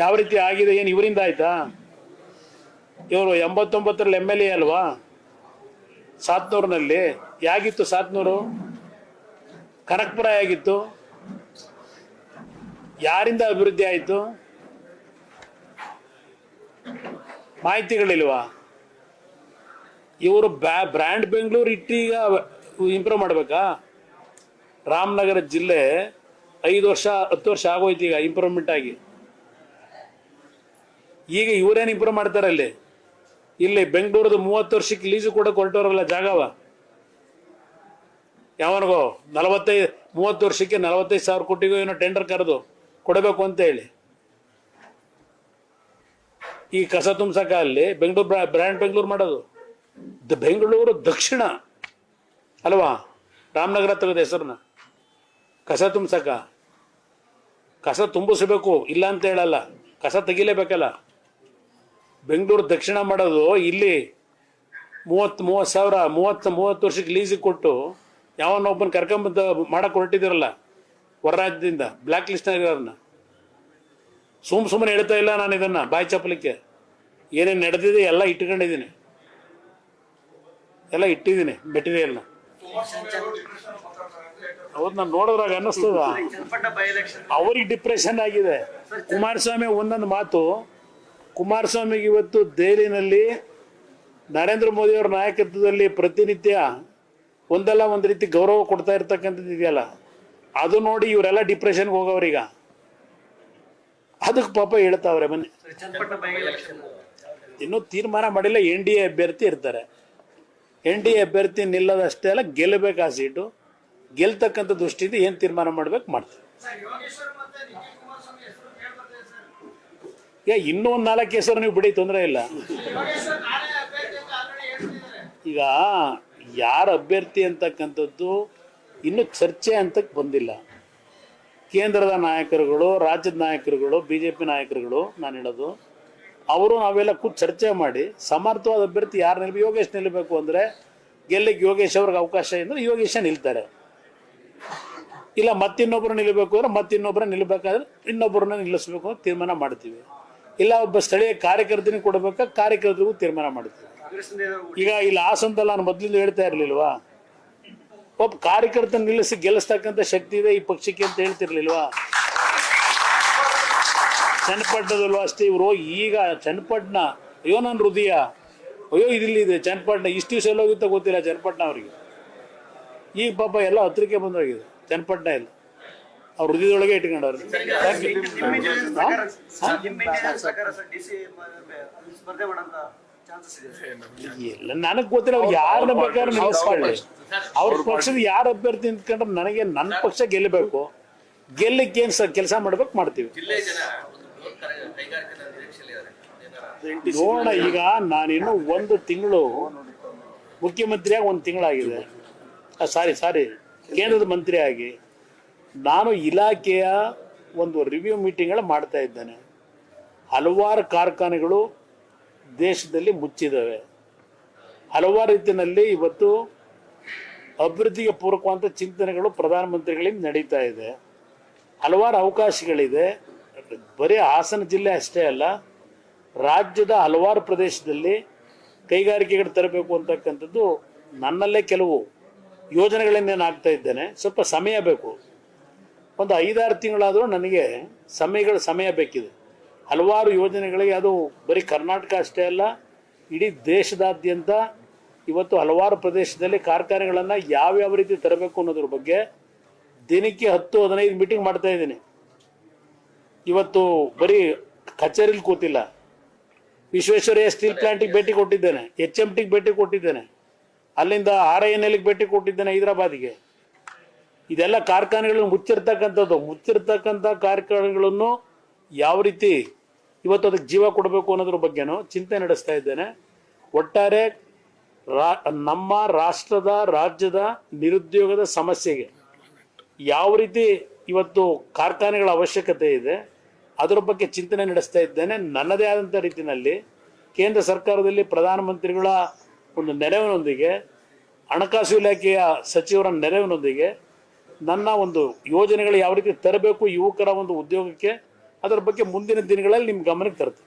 ಯಾವ ರೀತಿ ಆಗಿದೆ, ಏನು ಇವರಿಂದ ಆಯ್ತಾ? ಇವರು ಎಂಬತ್ತೊಂಬತ್ತರಲ್ಲಿ ಎಂ ಎಲ್ ಎ ಅಲ್ವಾ? ಸಾತ್ನೂರಿನಲ್ಲಿ. ಯಾಗಿತ್ತು ಸಾತ್ನೂರು? ಕನಕ್ಪುರ ಆಗಿತ್ತು ಯಾರಿಂದ ಅಭಿವೃದ್ಧಿ ಆಯಿತು? ಮಾಹಿತಿಗಳಿಲ್ವಾ? ಇವರು ಬ್ಯಾ, ಬ್ರ್ಯಾಂಡ್ ಬೆಂಗಳೂರು ಇಟ್ಟೀಗ ಇಂಪ್ರೂವ್ ಮಾಡಬೇಕಾ? ರಾಮನಗರ ಜಿಲ್ಲೆ ಐದು ವರ್ಷ, ಹತ್ತು ವರ್ಷ ಆಗೋಯ್ತು ಈಗ ಇಂಪ್ರೂವ್ಮೆಂಟ್ ಆಗಿ. ಈಗ ಇವರೇನು ಇಂಪ್ರೂವ್ ಮಾಡ್ತಾರೆ ಅಲ್ಲಿ ಇಲ್ಲಿ ಬೆಂಗಳೂರದು ಮೂವತ್ತು ವರ್ಷಕ್ಕೆ ಲೀಸು ಕೂಡ ಕೊಟ್ಟವರಲ್ಲ ಜಾಗವ? ಯಾವನಿಗೋ ನಲವತ್ತೈದು ಮೂವತ್ತು ವರ್ಷಕ್ಕೆ ನಲವತ್ತೈದು ಸಾವಿರ ಕೋಟಿಗೂ ಏನೋ ಟೆಂಡರ್ ಕರೆದು ಕೊಡಬೇಕು ಅಂತ ಹೇಳಿ. ಈ ಕಸ ತುಂಬಸಕ ಅಲ್ಲಿ ಬೆಂಗಳೂರು ಬ್ರ್ಯಾಂಡ್ ಬೆಂಗಳೂರು ಮಾಡೋದು. ದ ಬೆಂಗಳೂರು ದಕ್ಷಿಣ ಅಲ್ವಾ? ರಾಮನಗರ ತೆಗೆದ ಹೆಸರನ್ನ. ಕಸ ತುಂಬಸಕ. ಕಸ ತುಂಬಿಸಬೇಕು, ಇಲ್ಲ ಅಂತ ಹೇಳಲ್ಲ. ಕಸ ತೆಗಿಲೇಬೇಕಲ್ಲ. ಬೆಂಗಳೂರು ದಕ್ಷಿಣ ಮಾಡೋದು ಇಲ್ಲಿ ಮೂವತ್ತು ಮೂವತ್ತು ಸಾವಿರ ಮೂವತ್ತು ಮೂವತ್ತು ವರ್ಷಕ್ಕೆ ಲೀಸಿಗೆ ಕೊಟ್ಟು ಯಾವನ್ನೊಬ್ಬನ ಕರ್ಕೊಂಬಂದು ಮಾಡಕ್ಕೆ ಹೊರಟಿದ್ದೀರಲ್ಲ ಹೊರ ರಾಜ್ಯದಿಂದ ಬ್ಲ್ಯಾಕ್ ಲಿಸ್ಟ್ನಾಗಿರೋರನ್ನ ಸುಮ್ ಸುಮ್ಮನೆ ಹೇಳ್ತಾ ಇಲ್ಲ ನಾನು ಇದನ್ನು ಬಾಯಿ ಚಪ್ಪಲಿಕ್ಕೆ. ಏನೇನು ನಡೆದಿದೆ ಎಲ್ಲ ಇಟ್ಕೊಂಡಿದ್ದೀನಿ. ಎಲ್ಲ ಇಟ್ಟಿದ್ದೀನಿ ಮೆಟೀರಿಯಲ್ನ ಹೌದು ನಾನು ನೋಡಿದ್ರಾಗ ಅನ್ನಿಸ್ತದ. ಅವ್ರಿಗೆ ಡಿಪ್ರೆಷನ್ ಆಗಿದೆ. ಕುಮಾರಸ್ವಾಮಿ ಒಂದೊಂದು ಮಾತು ಕುಮಾರಸ್ವಾಮಿಗೆ ಇವತ್ತು ದೆಹಲಿನಲ್ಲಿ ನರೇಂದ್ರ ಮೋದಿಯವರ ನಾಯಕತ್ವದಲ್ಲಿ ಪ್ರತಿನಿತ್ಯ ಒಂದಲ್ಲ ಒಂದು ರೀತಿ ಗೌರವ ಕೊಡ್ತಾ ಇರ್ತಕ್ಕಂಥದ್ದು ಇದೆಯಲ್ಲ? ಅದು ನೋಡಿ ಇವರೆಲ್ಲ ಡಿಪ್ರೆಷನ್ಗೆ ಹೋಗೋವ್ರೀಗ ಅದಕ್ಕೆ ಪಾಪ ಹೇಳ್ತಾವ್ರೆ ಮನೆ ಇನ್ನೂ ತೀರ್ಮಾನ ಮಾಡಿಲ್ಲ, ಎನ್ ಡಿ ಎ ಅಭ್ಯರ್ಥಿ ಇರ್ತಾರೆ. ಎನ್ ಡಿ ಎ ಅಭ್ಯರ್ಥಿ ನಿಲ್ಲದಷ್ಟೇ ಅಲ್ಲ, ಗೆಲ್ಲಬೇಕು ಆ ಸೀಟು? ಗೆಲ್ತಕ್ಕಂಥ ದೃಷ್ಟಿಯಿಂದ ಏನು ತೀರ್ಮಾನ ಮಾಡ್ಬೇಕು ಮಾಡ್ತಾರೆ. ಏ ಇನ್ನೂ ಒಂದು ನಾಲ್ಕು ಹೆಸರು ನೀವು ಬಿಡಿ, ತೊಂದರೆ ಇಲ್ಲ. ಈಗ ಯಾರ ಅಭ್ಯರ್ಥಿ ಅಂತಕ್ಕಂಥದ್ದು ಇನ್ನು ಚರ್ಚೆ ಅಂತಕ್ಕೆ ಬಂದಿಲ್ಲ. ಕೇಂದ್ರದ ನಾಯಕರುಗಳು, ರಾಜ್ಯದ ನಾಯಕರುಗಳು ಬಿ ಜೆ ಪಿ ನಾಯಕರುಗಳು, ನಾನು ಹೇಳೋದು, ಅವರು ನಾವೆಲ್ಲ ಕೂತ್ ಚರ್ಚೆ ಮಾಡಿ, ಸಮರ್ಥವಾದ ಅಭ್ಯರ್ಥಿ ಯಾರು ನಿಲ್ಬೇಕು ಯೋಗೇಶ್ ನಿಲ್ಲಬೇಕು ಅಂದರೆ ಗೆಲ್ಲಿಗೆ ಯೋಗೇಶ್ ಅವ್ರಿಗೆ ಅವಕಾಶ ಇದ್ರೆ ಯೋಗೇಶ ನಿಲ್ತಾರೆ. ಇಲ್ಲ ಮತ್ತಿನ್ನೊಬ್ಬರು ನಿಲ್ಲಬೇಕು ಅಂದ್ರೆ ಮತ್ತಿನ್ನೊಬ್ಬರ ನಿಲ್ಲಬೇಕಾದ್ರೆ ಇನ್ನೊಬ್ಬರನ್ನ ನಿಲ್ಲಿಸ್ಬೇಕು ಅಂತ ತೀರ್ಮಾನ ಮಾಡ್ತೀವಿ. ಇಲ್ಲ, ಒಬ್ಬ ಸ್ಥಳೀಯ ಕಾರ್ಯಕರ್ತನಿಗೆ ಕೊಡಬೇಕಾ? ಕಾರ್ಯಕರ್ತರಿಗೂ ತೀರ್ಮಾನ ಮಾಡ್ತೀವಿ ಈಗ ಇಲ್ಲಿ ಆಸಂತ ನಾನು ಮೊದಲಿಂದ ಹೇಳ್ತಾ ಇರಲಿಲ್ವಾ? ಒಬ್ಬ ಕಾರ್ಯಕರ್ತನ ನಿಲ್ಲಿಸಿ ಗೆಲ್ಲಿಸ್ತಕ್ಕಂಥ ಶಕ್ತಿ ಇದೆ, ಈ ಪಕ್ಷಕ್ಕೆ ಅಂತ ಹೇಳ್ತಿರ್ಲಿಲ್ವಾ? ಚನ್ನಪಟ್ಟಣದಲ್ಲೂ ಅಷ್ಟೇ ಇವರು. ಈಗ ಚನ್ನಪಟ್ಟಣ, ಅಯ್ಯೋ ನನ್ನ ಹೃದಯ. ಅಯ್ಯೋ ಇದಿಲ್ಲಿದೆ ಚನ್ನಪಟ್ಟಣ. ಇಷ್ಟು ದಿವಸ ಎಲ್ಲೋಗಿತ್ತ ಗೊತ್ತಿಲ್ಲ ಚನ್ನಪಟ್ಟಣ ಅವರಿಗೆ. ಈಗ ಪಾಪ ಎಲ್ಲ ಹತ್ತಿರಕ್ಕೆ ಬಂದೋಗಿದೆ, ಚನ್ನಪಟ್ಟಣ ಇಲ್ಲ ಅವ್ರ ಹೃದಯದೊಳಗೆ ಇಟ್ಕೊಂಡವ್ರು. ಇಲ್ಲ, ನನಗೆ ಗೊತ್ತಿಲ್ಲ, ಅವ್ರು ಯಾರನ್ನ ಬೇಕಾದ್ರೆ ಅವ್ರ ಪಕ್ಷದ ಯಾರ ಅಭ್ಯರ್ಥಿ ನಿಂತ್ಕೊಂಡ್ರೆ ನನಗೆ ನನ್ನ ಪಕ್ಷ ಗೆಲ್ಲಬೇಕು. ಗೆಲ್ಲಕ್ಕೆ ಏನ್ ಸರ್ ಕೆಲಸ ಮಾಡ್ಬೇಕು ಮಾಡ್ತೀವಿ. ನೋಡ ಈಗ ನಾನಿನ್ನು ಒಂದು ತಿಂಗಳು ಮುಖ್ಯಮಂತ್ರಿಯಾಗಿ ಒಂದು ತಿಂಗಳಾಗಿದೆ. ಸಾರಿ ಸಾರಿ ಕೇಂದ್ರದ ಮಂತ್ರಿ ಆಗಿ ನಾನು ಇಲಾಖೆಯ ಒಂದು ರಿವ್ಯೂ ಮೀಟಿಂಗ್ಗಳು ಮಾಡ್ತಾ ಇದ್ದೇನೆ. ಹಲವಾರು ಕಾರ್ಖಾನೆಗಳು ದೇಶದಲ್ಲಿ ಮುಚ್ಚಿದ್ದಾವೆ. ಹಲವಾರು ರೀತಿಯಲ್ಲಿ ಇವತ್ತು ಅಭಿವೃದ್ಧಿಗೆ ಪೂರಕವಂಥ ಚಿಂತನೆಗಳು ಪ್ರಧಾನಮಂತ್ರಿಗಳಿಂದ ನಡೀತಾ ಇದೆ. ಹಲವಾರು ಅವಕಾಶಗಳಿದೆ. ಬರೀ ಹಾಸನ ಜಿಲ್ಲೆ ಅಷ್ಟೇ ಅಲ್ಲ, ರಾಜ್ಯದ ಹಲವಾರು ಪ್ರದೇಶದಲ್ಲಿ ಕೈಗಾರಿಕೆಗಳು ತರಬೇಕು ಅಂತಕ್ಕಂಥದ್ದು ನನ್ನಲ್ಲೇ ಕೆಲವು ಯೋಜನೆಗಳನ್ನೇನು ಆಗ್ತಾ ಇದ್ದೇನೆ. ಸ್ವಲ್ಪ ಸಮಯ ಬೇಕು. ಒಂದು ಐದಾರು ತಿಂಗಳಾದರೂ ನನಗೆ ಸಮಯಗಳ ಸಮಯ ಬೇಕಿದೆ. ಹಲವಾರು ಯೋಜನೆಗಳಿಗೆ ಅದು ಬರೀ ಕರ್ನಾಟಕ ಅಷ್ಟೇ ಅಲ್ಲ, ಇಡೀ ದೇಶದಾದ್ಯಂತ ಇವತ್ತು ಹಲವಾರು ಪ್ರದೇಶದಲ್ಲಿ ಕಾರ್ಖಾನೆಗಳನ್ನು ಯಾವ್ಯಾವ ರೀತಿ ತರಬೇಕು ಅನ್ನೋದ್ರ ಬಗ್ಗೆ ದಿನಕ್ಕೆ ಹತ್ತು, ಹದಿನೈದು ಮೀಟಿಂಗ್ ಮಾಡ್ತಾ ಇದ್ದೀನಿ. ಇವತ್ತು ಬರೀ ಕಚೇರಿಲಿ ಕೂತಿಲ್ಲ. ವಿಶ್ವೇಶ್ವರಯ್ಯ ಸ್ಟೀಲ್ ಪ್ಲಾಂಟಿಗೆ ಭೇಟಿ ಕೊಟ್ಟಿದ್ದೇನೆ ಎಚ್ ಎಂ ಟಿಗೆ ಭೇಟಿ ಕೊಟ್ಟಿದ್ದೇನೆ. ಅಲ್ಲಿಂದ ಆರ್ ಐ ಎನ್ ಎಲ್ಗೆ ಭೇಟಿ ಕೊಟ್ಟಿದ್ದೇನೆ ಹೈದರಾಬಾದಿಗೆ. ಇದೆಲ್ಲ ಕಾರ್ಖಾನೆಗಳನ್ನು ಮುಚ್ಚಿರ್ತಕ್ಕಂಥದ್ದು. ಮುಚ್ಚಿರ್ತಕ್ಕಂಥ ಕಾರ್ಖಾನೆಗಳನ್ನು ಯಾವ ರೀತಿ ಇವತ್ತು ಅದಕ್ಕೆ ಜೀವ ಕೊಡಬೇಕು ಅನ್ನೋದ್ರ ಬಗ್ಗೆನೂ ಚಿಂತೆ ನಡೆಸ್ತಾ ಇದ್ದೇನೆ. ಒಟ್ಟಾರೆ ರಾ, ನಮ್ಮ ರಾಷ್ಟ್ರದ, ರಾಜ್ಯದ ನಿರುದ್ಯೋಗದ ಸಮಸ್ಯೆಗೆ ಯಾವ ರೀತಿ ಇವತ್ತು ಕಾರ್ಖಾನೆಗಳ ಅವಶ್ಯಕತೆ ಇದೆ, ಅದರ ಬಗ್ಗೆ ಚಿಂತನೆ ನಡೆಸ್ತಾ ಇದ್ದೇನೆ. ನನ್ನದೇ ಆದಂಥ ರೀತಿಯಲ್ಲಿ ಕೇಂದ್ರ ಸರ್ಕಾರದಲ್ಲಿ ಪ್ರಧಾನಮಂತ್ರಿಗಳ ಒಂದು ನೆರವಿನೊಂದಿಗೆ, ಹಣಕಾಸು ಇಲಾಖೆಯ ಸಚಿವರ ನೆರವಿನೊಂದಿಗೆ ನನ್ನ ಒಂದು ಯೋಜನೆಗಳು ಯಾವ ರೀತಿ ತರಬೇಕು ಯುವಕರ ಒಂದು ಉದ್ಯೋಗಕ್ಕೆ, ಅದರ ಬಗ್ಗೆ ಮುಂದಿನ ದಿನಗಳಲ್ಲಿ ನಿಮ್ಮ ಗಮನಕ್ಕೆ ತರ್ತೀನಿ.